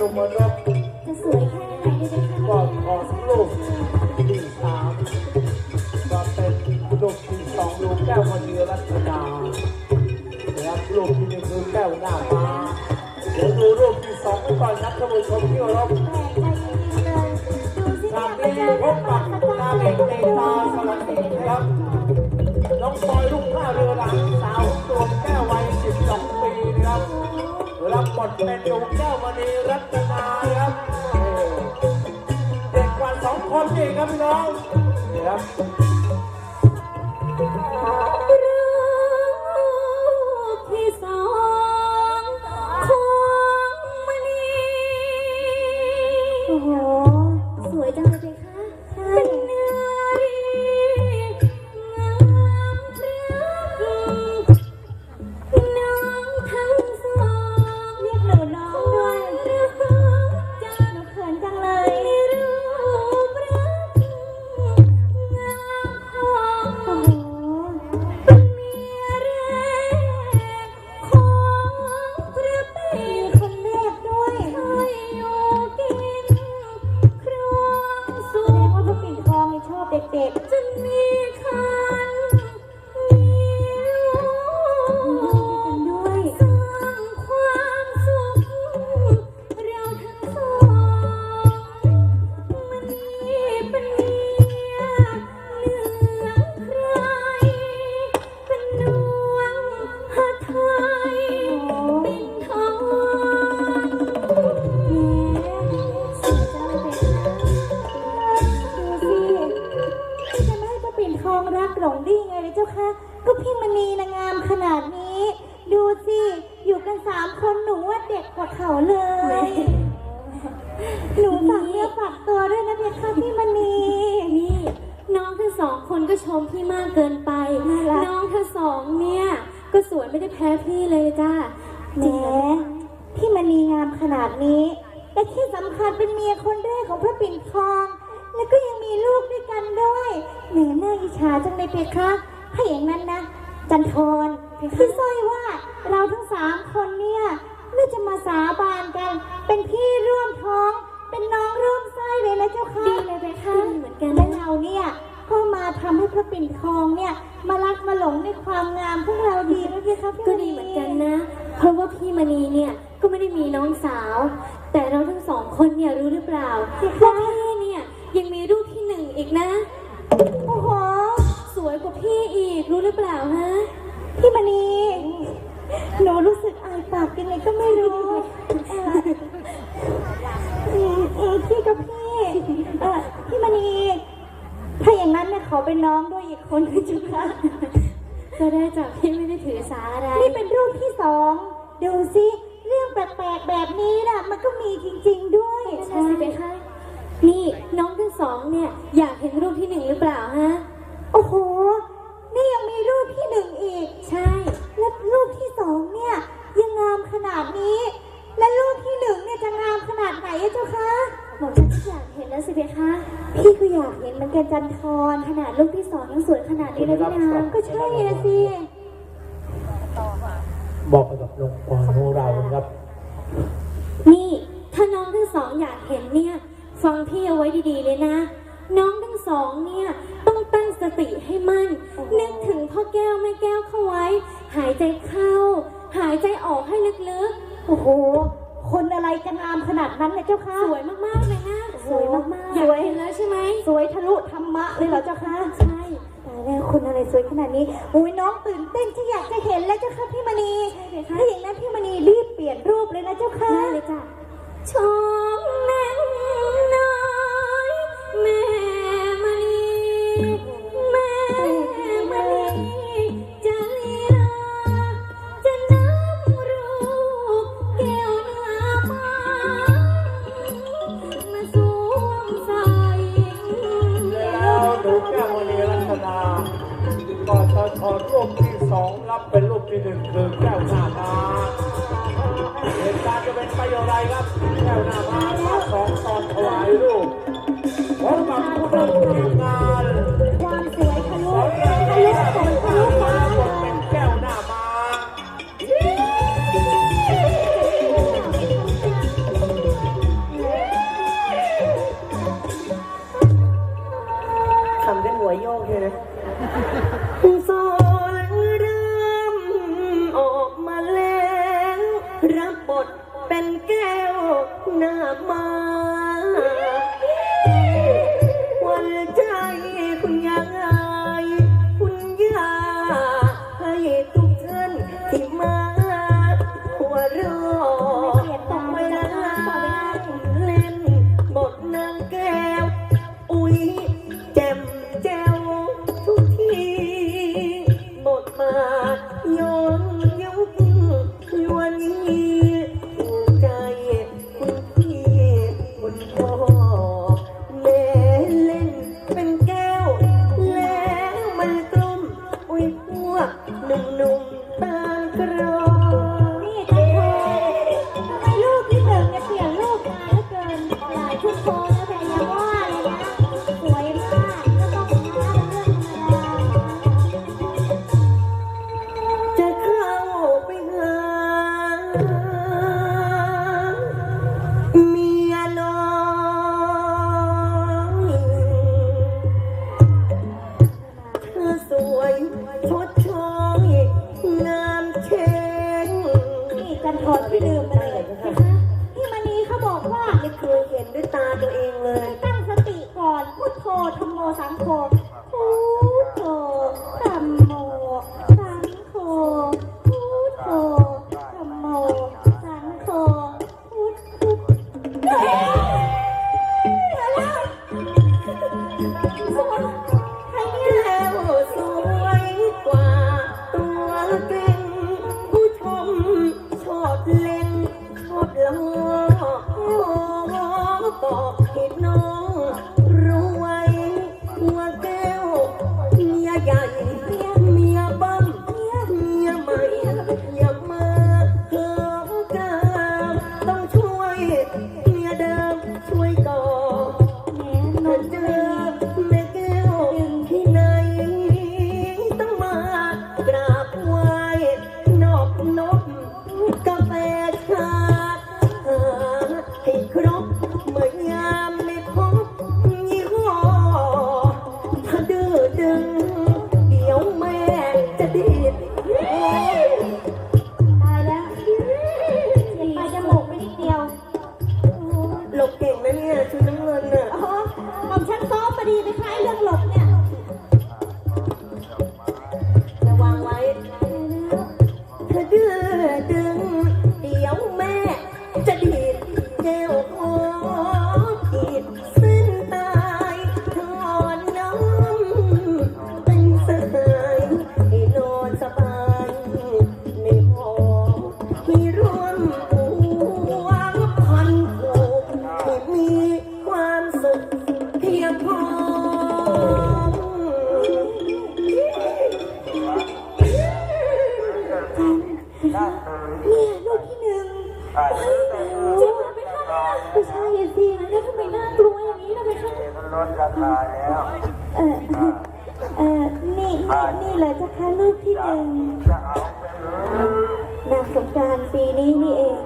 นุมมนกจะสวยแค่ไหนดีนะคะก็ขอลูกที่สามก็เป็นลูกที่สองลูกแก้วมณีรัตนานะครับลูกที่หนึ่งคือแก้วหน้าม้าเดี๋ยวดูลูกที่สองไปก่อนนะท่านผู้ชมที่เคารพแปลกใจจริงๆเลยดูสิทางเนี่ยนี้พบกับนางเอกในตาสวัสดีครับน้องปอยลูก บทเป็นดวงแก้วมณีรัตนาครับเออเด็กกว่าสองคนเองครับพี่น้องนี่ครับ หนูฝากเนื้อฝากตัวด้วยนะเพคะพี่มณีนี่น้องทั้งสองคนก็ชมพี่มากเกินไปน่ารัก น้องทั้งสองเนี่ย ก็สวยไม่ได้แพ้พี่เลยจ้าแหมพี่มณีงามขนาดนี้ และที่สำคัญเป็นเมียคนแรกของพระปิ่นทอง แล้วก็ยังมีลูกด้วยกันด้วยแหมน่าอิจฉาจังเลยเพคะถ้าอย่างนั้นนะ จันทรพี่สร้อยว่าเราทั้งสามคนเนี่ยน่าจะมาสาบานกัน เป็นพี่ร่วมท้อง เป็นน้องร่วมไส้เลยนะเจ้าค่ะดีเลยเพคะดีเหมือนกันและเราเนี่ยก็มาทำให้พระปิ่นทองเนี่ย มารักมาหลงในความงามพวกเราดีไหมพี่คะพี่ก็ดีเหมือนกันนะ เพราะว่าพี่มณีเนี่ยก็ไม่ได้มีน้องสาว แต่เราทั้งสองคนเนี่ยรู้หรือเปล่าว่าพี่เนี่ยยังมีรูปที่หนึ่งอีกนะ โอ้โห สวยกว่าพี่อีกรู้หรือเปล่าฮะ พี่มณีหนูรู้สึกอายปากยังไงก็ไม่รู้ เนี่ยขอเป็นน้องด้วยอีกคนนึงจุคะก็ได้จากพี่ไม่ได้ถือสาอะไร นี่เป็นรูปที่สองดูสิเรื่องแปลกๆแบบนี้น่ะ มันก็มีจริง ๆ ด้วยใช่ไหมคะนี่น้องทั้งสองเนี่ย อยากเห็นรูปที่หนึ่งหรือเปล่าฮะโอ้โห นี่ยังมีรูปที่หนึ่งอีก ใช่ และรูปที่สองเนี่ยยังงามขนาดนี้ และรูปที่หนึ่งเนี่ยจะงามขนาดไหนอะเจ้าคะ หมอฉันอยากเห็นแล้วสิเพคะ พี่ก็อยากเห็นเหมือนกันจันทรขนาดรูปที่สองยังสวยขนาดนี้เลยพี่นางก็ใช่นะสิบอกไปกับหลวงพ่อของเรานะครับ นี่ถ้าน้องทั้งสองอยากเห็นเนี่ย ฟังพี่เอาไว้ดีๆเลยนะ น้องทั้งสองเนี่ยต้องตั้งสติให้มั่นนึกถึงพ่อแก้วแม่แก้วเข้าไว้ หายใจเข้า หายใจออกให้ลึกโอ้โห คนอะไรจะงามขนาดนั้นเลยเจ้าคะๆสวยมากๆเลยนะสวยมากๆอยากเห็นแล้วใช่ไหมสวยทะลุธรรมะเลยเหรอเจ้าคะใช่ตายแล้วคนอะไรสวยขนาดนี้อุ้ยน้องตื่นเต้นที่อยากจะเห็นแล้วเจ้าค่ะพี่มณีถ้าอย่างนั้นพี่มณีรีบเปลี่ยนรูปเลยนะเจ้าค่ะ ได้เลยจ้ะชมแม่น้อยแม่ม รูปที่สองรับเป็นรูปที่หนึ่งคือ เป็นแก้วหน้ามา 上课 เนี่ยลูกที่หนึ่งเฮ้ยเจ้าไปฆ่าผู้ชายอย่สินะเนทำไมน่ากลัวอย่างนี้นะไปฆ่าลดราคาแล้วเออเออนี่นี่นี่เลยจ้าค่ะลูกที่หนึ่งนางสงการปีนี้นี่เอง